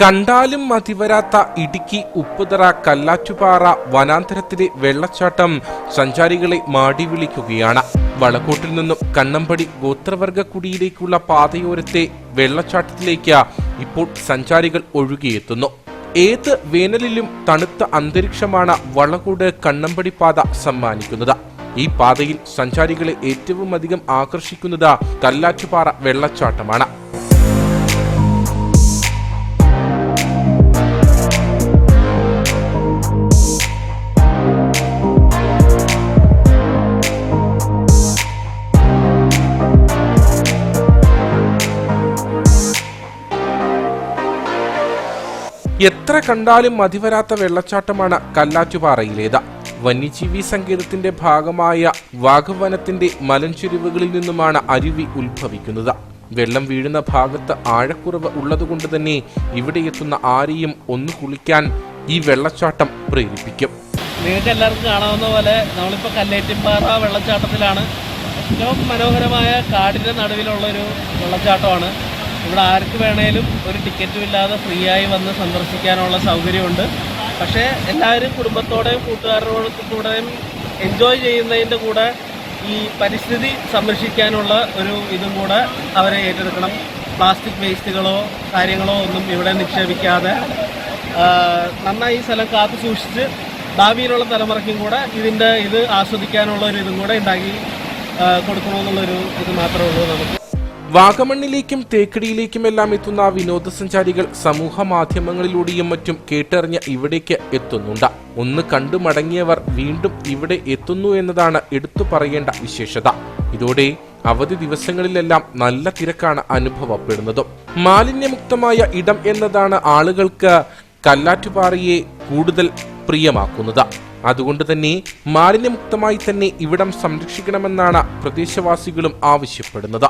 കണ്ടാലും മതിവരാത്ത ഇടുക്കി ഉപ്പുതറ കല്ലാറ്റുപാറ വനാന്തരത്തിലെ വെള്ളച്ചാട്ടം സഞ്ചാരികളെ മാടിവിളിക്കുകയാണ് വളക്കോട്ടിൽ നിന്നും കണ്ണമ്പടി ഗോത്രവർഗ കുടിയിലേക്കുള്ള പാതയോരത്തെ വെള്ളച്ചാട്ടത്തിലേക്ക് ഇപ്പോൾ സഞ്ചാരികൾ ഒഴുകിയെത്തുന്നു. ഏത് വേനലിലും തണുത്ത അന്തരീക്ഷമാണ് വളകൂട് കണ്ണമ്പടി പാത സമ്മാനിക്കുന്നത്. ഈ പാതയിൽ സഞ്ചാരികളെ ഏറ്റവും അധികം ആകർഷിക്കുന്നത് കല്ലാറ്റുപാറ വെള്ളച്ചാട്ടമാണ്. എത്ര കണ്ടാലും മതിവരാത്ത വെള്ളച്ചാട്ടമാണ് കല്ലാറ്റുപാറയിലേത്. വന്യജീവി സങ്കേതത്തിന്റെ ഭാഗമായ വാഗവനത്തിന്റെ മലഞ്ചെരുവുകളിൽ നിന്നുമാണ് അരുവി ഉത്ഭവിക്കുന്നത്. വെള്ളം വീഴുന്ന ഭാഗത്ത് ആഴക്കുറവ് ഉള്ളതുകൊണ്ട് തന്നെ ഇവിടെ എത്തുന്ന ആരെയും ഒന്ന് കുളിക്കാൻ ഈ വെള്ളച്ചാട്ടം പ്രേരിപ്പിക്കും. നിങ്ങൾക്ക് എല്ലാവർക്കും കാണാവുന്ന പോലെ നമ്മളിപ്പോൾ കല്ലേറ്റിപ്പാറ വെള്ളച്ചാട്ടത്തിലാണ്. ഏറ്റവും മനോഹരമായ കാടിന്റെ നടുവിലുള്ളൊരു വെള്ളച്ചാട്ടമാണ്. ഇവിടെ ആർക്ക് വേണേലും ഒരു ടിക്കറ്റും ഇല്ലാതെ ഫ്രീ ആയി വന്ന് സന്ദർശിക്കാനുള്ള സൗകര്യമുണ്ട്. പക്ഷേ എല്ലാവരും കുടുംബത്തോടെയും കൂട്ടുകാരോട് കൂടെയും എൻജോയ് ചെയ്യുന്നതിന്റെ കൂടെ ഈ പരിസ്ഥിതി സംരക്ഷിക്കാനുള്ള ഒരു ഇതും കൂടെ അവരെ ഏറ്റെടുക്കണം. പ്ലാസ്റ്റിക് വേസ്റ്റുകളോ കാര്യങ്ങളോ ഒന്നും ഇവിടെ നിക്ഷേപിക്കാതെ നന്നായി ഈ സ്ഥലം കാത്തു സൂക്ഷിച്ച് ഭാവിയിലുള്ള തലമുറയ്ക്കും കൂടെ ഇതിന്റെ ഇത് ആസ്വദിക്കാനുള്ള ഒരു ഇതും കൂടെ ഉണ്ടാക്കി കൊടുക്കണമെന്നുള്ളൊരു ഇത് മാത്രമേ ഉള്ളൂ നമുക്ക്. വാഗമണ്ണിലേക്കും തേക്കടിയിലേക്കുമെല്ലാം എത്തുന്ന വിനോദസഞ്ചാരികൾ സമൂഹ മാധ്യമങ്ങളിലൂടെയും മറ്റും കേട്ടറിഞ്ഞ് ഇവിടേക്ക് എത്തുന്നുണ്ട്. ഒന്ന് കണ്ടു മടങ്ങിയവർ വീണ്ടും ഇവിടെ എത്തുന്നു എന്നതാണ് എടുത്തു പറയേണ്ട വിശേഷത. ഇതോടെ അവധി ദിവസങ്ങളിലെല്ലാം നല്ല തിരക്കാണ് അനുഭവപ്പെടുന്നത്. മാലിന്യമുക്തമായ ഇടം എന്നതാണ് ആളുകൾക്ക് കല്ലാറ്റുപാറയെ കൂടുതൽ പ്രിയമാക്കുന്നത്. അതുകൊണ്ട് തന്നെ മാലിന്യമുക്തമായി തന്നെ ഇവിടം സംരക്ഷിക്കണമെന്നാണ് പ്രദേശവാസികളും ആവശ്യപ്പെടുന്നത്.